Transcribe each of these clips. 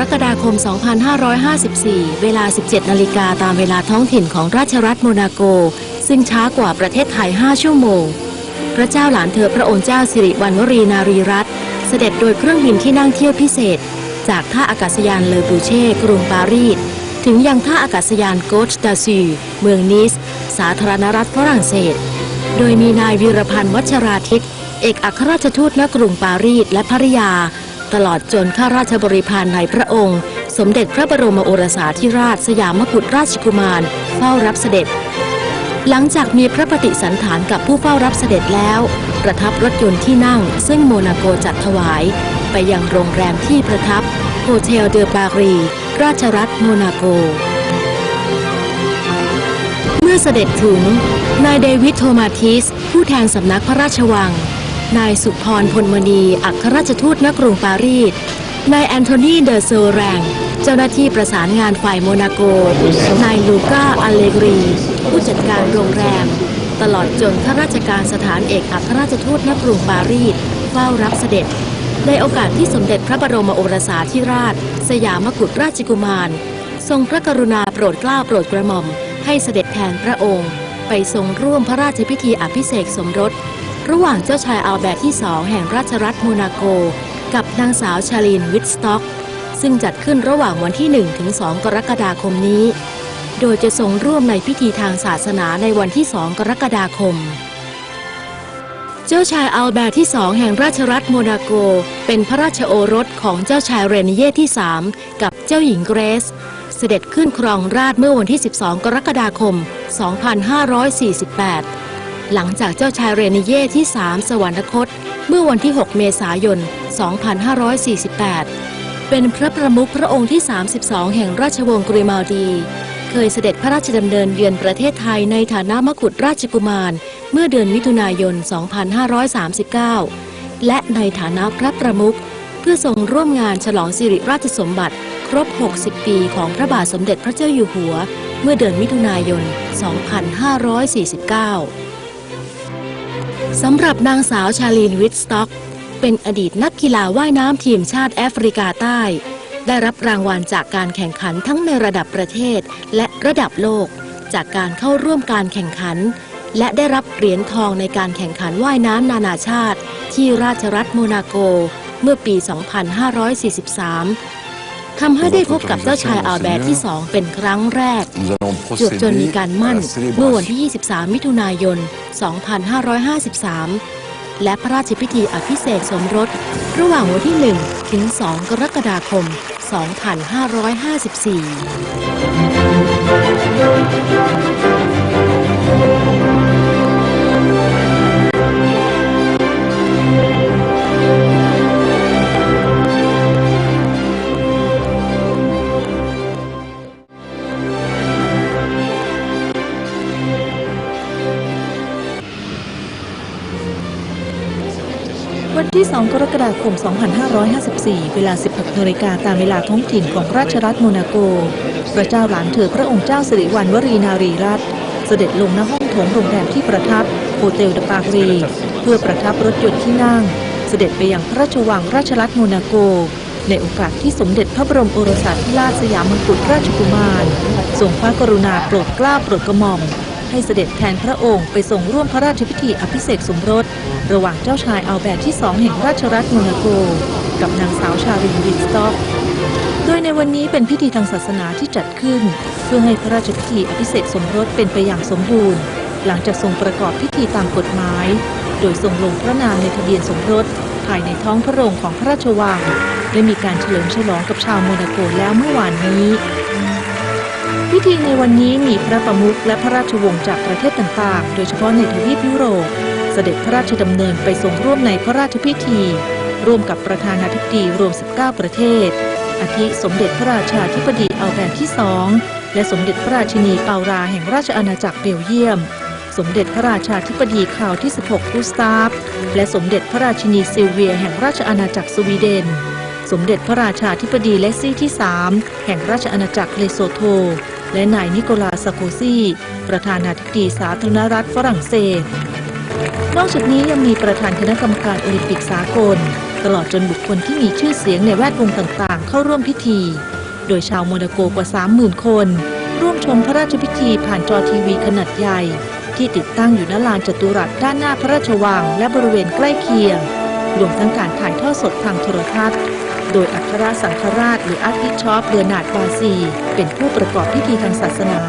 รกฎาคม 2554 เวลา 17 นาฬิกาตามเวลาท้องถิ่นของราชรัฐโมนาโก ซึ่งช้ากว่าประเทศไทย 5 ชั่วโมง พระเจ้าหลานเธอพระองค์เจ้าสิริวัณวรีนารีรัตน์เสด็จโดยเครื่องบินที่นั่งเที่ยวพิเศษ จากท่าอากาศยานเลอบูเช่กรุงปารีสถึงยังท่าอากาศยานโกชดาซูเมืองนิส สาธารณรัฐฝรั่งเศส โดยมีนายวีรพันธ์วัชราทิตเอกอัครราชทูตณกรุงปารีสและภริยา ตลอดจนข้าราชบริพารในพระองค์ สมเด็จพระบรมโอรสาธิราชสยามกุฎราชกุมาร เฝ้ารับเสด็จ หลังจากมีพระปฏิสันถานกับผู้เฝ้ารับเสด็จแล้ว ประทับรถยนต์ที่นั่ง ซึ่งโมนาโกจัดถวาย ไปยังโรงแรมที่ประทับโฮเทลเดอปารี ราชรัฐโมนาโก เมื่อเสด็จถึงนายเดวิดโทมาทิส ผู้แทนสำนักพระราชวัง นายสุพรพลมณี อัครราชทูตณกรุงปารีส นายแอนโทนี เดอโซแรง เจ้าหน้าที่ประสานงานฝ่ายโมนาโก นายลูก้าอเลกรี ผู้จัดการโรงแรม ตลอดจนข้าราชการสถานเอกอัครราชทูตณกรุงปารีสเฝ้ารับเสด็จ ในโอกาสที่สมเด็จพระบรมโอรสาธิราช สยามกุฎราชกุมาร ทรงพระกรุณาโปรดเกล้าโปรดกระหม่อม ให้เสด็จแทนพระองค์ ไปทรงร่วมพระราชพิธีอภิเษกสมรส ระหว่างเจ้าชายอัลแบร์ตที่สองแห่งราชรัฐโมนาโก กับนางสาวชาลีนวิตสต็อก ซึ่งจัดขึ้นระหว่างวันที่ 1 ถึง 2 กรกฎาคมนี้ โดยจะทรงร่วมในพิธีทางศาสนาในวันที่ 2 กรกฎาคม เจ้าชายอัลแบร์ตที่สองแห่งราชรัฐโมนาโก เป็นพระราชโอรสของเจ้าชายเรเนเย่ที่ 3 กับเจ้าหญิงเกรซ เสด็จขึ้นครองราชเมื่อวันที่ 12 กรกฎาคม 2548 หลังจากเจ้าชายเรเนเย่ที่ 3 สวรรคต เมื่อวันที่ 6 เมษายน 2548 เป็นพระประมุขพระองค์ที่ 32 แห่งราชวงศ์กริมาลดี เคยเสด็จพระราชดำเนินเยือนประเทศไทยในฐานะมกุฎราชกุมาร เมื่อเดือนมิถุนายน 2539 และในฐานะพระประมุขเพื่อทรงร่วมงานฉลองสิริราชสมบัติ ครบ 60 ปีของพระบาทสมเด็จพระเจ้าอยู่หัว เมื่อเดือนมิถุนายน 2549 สำหรับนางสาวชาลีนวิตสต็อก เป็นอดีตนักกีฬาว่ายน้ำทีมชาติแอฟริกาใต้ ได้รับรางวัลจากการแข่งขันทั้งในระดับประเทศและระดับโลก จากการเข้าร่วมการแข่งขัน และได้รับเหรียญทองในการแข่งขันว่ายน้ำนานาชาติ ที่ราชรัฐโมนาโก เมื่อปี 2543 ทำให้ได้พบกับเจ้าชายอัลแบร์ตที่สองเป็นครั้งแรก Nous allons จวบจน procéder มีการ à มั่น la เมื่อวัน célébration. ที่ 23 มิถุนายน 2553 และพระราชพิธีอภิเษกสมรส ระหว่างวันที่ 1 ถึง 2 กรกฎาคม 2554 ที่ 2 กรกฎาคม 2554 เวลา 16นาฬิกาตามเวลาท้องถิ่นของราชรัฐโมนาโก พระเจ้าหลานเธอพระองค์เจ้าสิริวัณวรีนารีรัตน์เสด็จลงณห้องโถงโรงแรมที่ประทับโฮเทลเดปารี เพื่อประทับรถยนต์ที่นั่ง เสด็จไปยังพระราชวังราชรัฐโมนาโก ในโอกาสที่สมเด็จพระบรมโอรสาธิราชสยามกุฎราชกุมารทรงพระกรุณาโปรดเกล้าโปรดกระหม่อม ให้เสด็จแทนพระองค์ไปทรงร่วมพระราชพิธีอภิเษกสมรส ระหว่างเจ้าชายอัลแบร์ตที่สองแห่งราชรัฐโมนาโก กับนางสาวชารินวินสต็อกโดยในวันนี้เป็นพิธีทางศาสนาที่จัดขึ้น เพื่อให้พระราชพิธีอภิเษกสมรสเป็นไปอย่างสมบูรณ์ หลังจากทรงประกอบพิธีตามกฎหมาย โดยทรงลงพระนามในทะเบียนสมรส ภายในท้องพระโรงของพระราชวัง และมีการเฉลิมฉลองกับชาวโมนาโกแล้วเมื่อวานนี้ พิธีในวันนี้มีพระประมุขและพระราชวงศ์จากประเทศต่างๆ โดยเฉพาะในทวีปยุโรป เสด็จพระราชดำเนินไปทรงร่วมในพระราชพิธี ร่วมกับประธานาธิบดีรวม 19 ประเทศ อาทิสมเด็จพระราชาธิบดีอัลแบร์ที่สองและสมเด็จพระราชินีเปาราแห่งราชอาณาจักรเบลเยียม สมเด็จพระราชาธิบดีคราวที่ 16กุสตาฟและสมเด็จพระราชินีซิลเวียแห่งราชอาณาจักรสวีเดน สมเด็จพระราชาธิบดีเลซี่ที่ 3 แห่งราชอาณาจักรเลโซโท และนายนิโคลาซาโกซี ประธานาธิบดีสาธารณรัฐฝรั่งเศส นอกจากนี้ยังมีประธานคณะกรรมการโอลิมปิกสากล ตลอดจนบุคคลที่มีชื่อเสียงในแวดวงต่างๆ เข้าร่วมพิธี โดยชาวโมนาโกกว่า 30,000 คน ร่วมชมพระราชพิธีผ่านจอทีวีขนาดใหญ่ ที่ติดตั้งอยู่ณลานจัตุรัสด้านหน้าพระราชวัง และบริเวณใกล้เคียงรวมทั้งการถ่ายทอดสดทางโทรทัศน์ โดยอัครสังฆราชหรืออาร์คิชอปเบอร์นาดบาซี เป็นผู้ประกอบพิธีทางศาสนา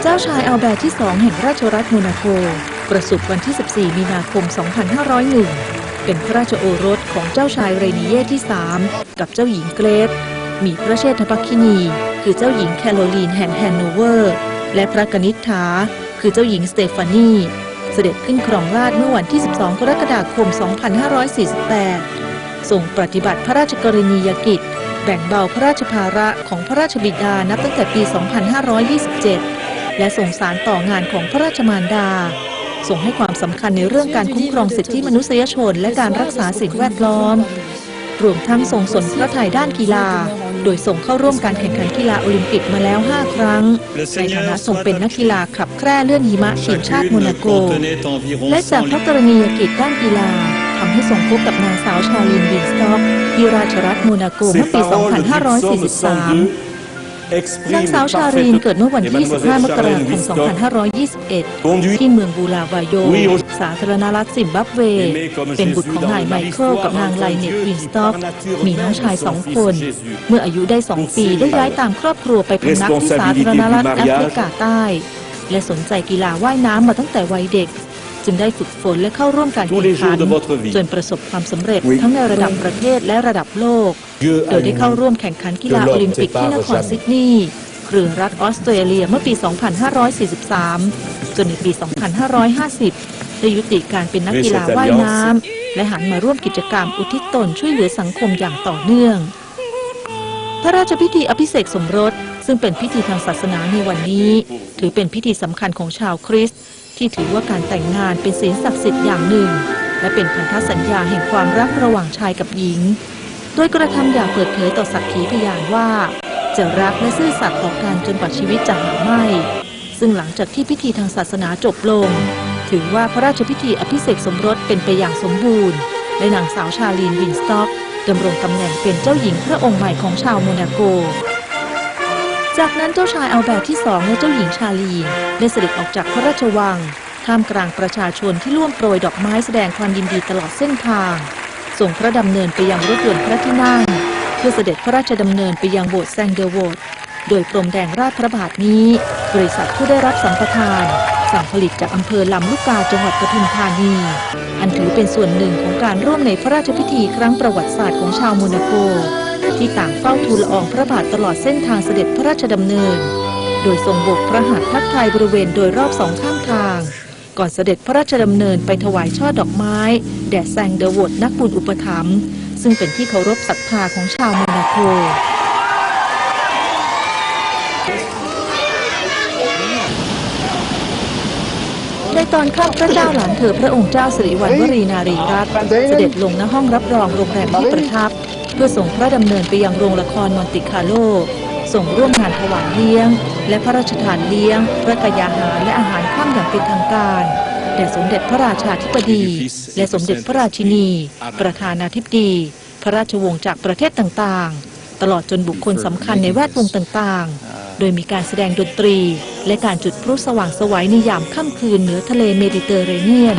เจ้าชายอัลแบร์ที่2แห่งราชรัฐโมนาโก ประสูติวันที่ 14 มีนาคม 2501 เป็นพระราชโอรสของเจ้าชายเรนีเย่ที่ 3 กับเจ้าหญิงเกรซมีพระเชษฐภักคินี คือเจ้าหญิงแคโรลีนแห่งแฮนโนเวอร์ และพระกนิษฐา คือเจ้าหญิงสเตฟานีเสด็จขึ้นครองราชเมื่อวันที่ 12 กรกฎาคม 2548 ทรงปฏิบัติพระราชกรณียกิจ แบ่งเบาพระราชภาระของพระราชบิดานับตั้งแต่ปี 2527 และส่งสารต่องานของพระราชมารดา ส่งให้ความสำคัญในเรื่องการคุ้มครองสิทธิมนุษยชน และการรักษาสิ่งแวดล้อม รวมทั้งทรงสนพระทัยด้านกีฬา โดยส่งเข้าร่วมการแข่งขันกีฬาโอลิมปิกมาแล้ว 5 ครั้ง ในฐานะทรงเป็นนักกีฬาขับแคร่เลื่อนหิมะทีมชาติโมนาโก และจากพระกรณียกิจด้านกีฬา ทำให้ทรงพบกับนางสาวชาลินบินสต็อกที่ราชรัฐโมนาโกเมื่อปี 2543นางสาวชารีนเกิดเมื่อวันที่25มกราคม 2521 ที่เมืองบูลาวาโย สาธารณรัฐซิมบับเว เป็นบุตรของนายไมเคิลกับนางไลเน็ตวินสต็อก มีน้องชายสองคน เมื่ออายุได้ 2 ปีได้ย้ายตามครอบครัวไปพำนักที่สาธารณรัฐแอฟริกาใต้ และสนใจกีฬาว่ายน้ำมาตั้งแต่วัยเด็ก จึงได้ฝึกฝนและเข้าร่วมการแข่งขันจนประสบความสำเร็จทั้งในระดับประเทศและระดับโลก โดยได้เข้าร่วมแข่งขันกีฬาโอลิมปิกที่นครซิดนีย์เครือรัฐออสเตรเลียเมื่อปี 2543 จนในปี 2550 ได้ยุติการเป็นนักกีฬาว่ายน้ำและหันมาร่วมกิจกรรมอุทิศตนช่วยเหลือสังคมอย่างต่อเนื่อง พระราชพิธีอภิเษกสมรส ซึ่งเป็นพิธีทางศาสนาในวันนี้ ถือเป็นพิธีสำคัญของชาวคริสต์ที่ถือว่าการแต่งงานเป็นศีลศักดิ์สิทธิ์อย่างหนึ่ง และเป็นพันธสัญญาแห่งความรักระหว่างชายกับหญิง โดยกระทำอย่างเปิดเผยต่อสักขีพยานว่า จะรักและซื่อสัตย์ต่อกันจนกว่าชีวิตจะหาไม่ ซึ่งหลังจากที่พิธีทางศาสนาจบลง ถือว่าพระราชพิธีอภิเษกสมรสเป็นไปอย่างสมบูรณ์และนางสาวชาลีนวินสต็อก ดำรงตำแหน่งเป็นเจ้าหญิงพระองค์ใหม่ของชาวโมนาโก จากนั้นเจ้าชายอัลแบร์ที่สองและเจ้าหญิงชาลีนได้เสด็จออกจากพระราชวัง ท่ามกลางประชาชนที่ร่วมโปรยดอกไม้แสดงความยินดีตลอดเส้นทางส่งพระดำเนินไปยังรถยนต์พระที่นั่ง เพื่อเสด็จพระราชดำเนินไปยังโบสถ์แซงเดอร์โวดโดยกรมแดงราชพระบาทนี้ บริษัทผู้ได้รับสัมปทาน สั่งผลิตจากอำเภอลำลูกกาจังหวัดปทุมธานี อันถือเป็นส่วนหนึ่งของการร่วมในพระราชพิธีครั้งประวัติศาสตร์ของชาวโมนาโก ที่ต่างเฝ้าทูลละอองพระบาทตลอดเส้นทางเสด็จพระราชดำเนิน โดยทรงโบกพระหัตถ์ทักทายบริเวณโดยรอบสองข้างทาง ก่อนเสด็จพระราชดำเนินไปถวายช่อดอกไม้ แด่แซงเดอร์วดนักบุญอุปถัมภ์ซึ่งเป็นที่เคารพศรัทธาของชาวโมนาโก ตอนค่ำพระเจ้าหลานเธอพระองค์เจ้าสิริวัณวรีนารีรัตน์เสด็จลงณห้องรับรองโรงแรมที่ประทับ เพื่อส่งพระดำเนินไปยังโรงละครมอนติคาร์โลส่งร่วมงานถวายเลี้ยง และพระราชทานเลี้ยงพระกยาหารและอาหารข้ามอย่างเป็นทางการแด่สมเด็จพระราชาธิบดี และสมเด็จพระราชินี ประธานาธิบดี พระราชวงศ์จากประเทศต่างๆ ตลอดจนบุคคลสำคัญในแวดวงต่างๆ โดยมีการแสดงดนตรี และการจุดพลุสว่างสวัยในยามค่ำคืนเหนือทะเลเมดิเตอร์เรเนียน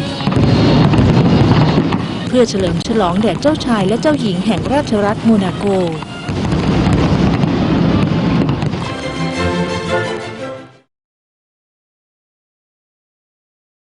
เพื่อเฉลิมฉลองแด่เจ้าชายและเจ้าหญิงแห่งราชรัฐโมนาโก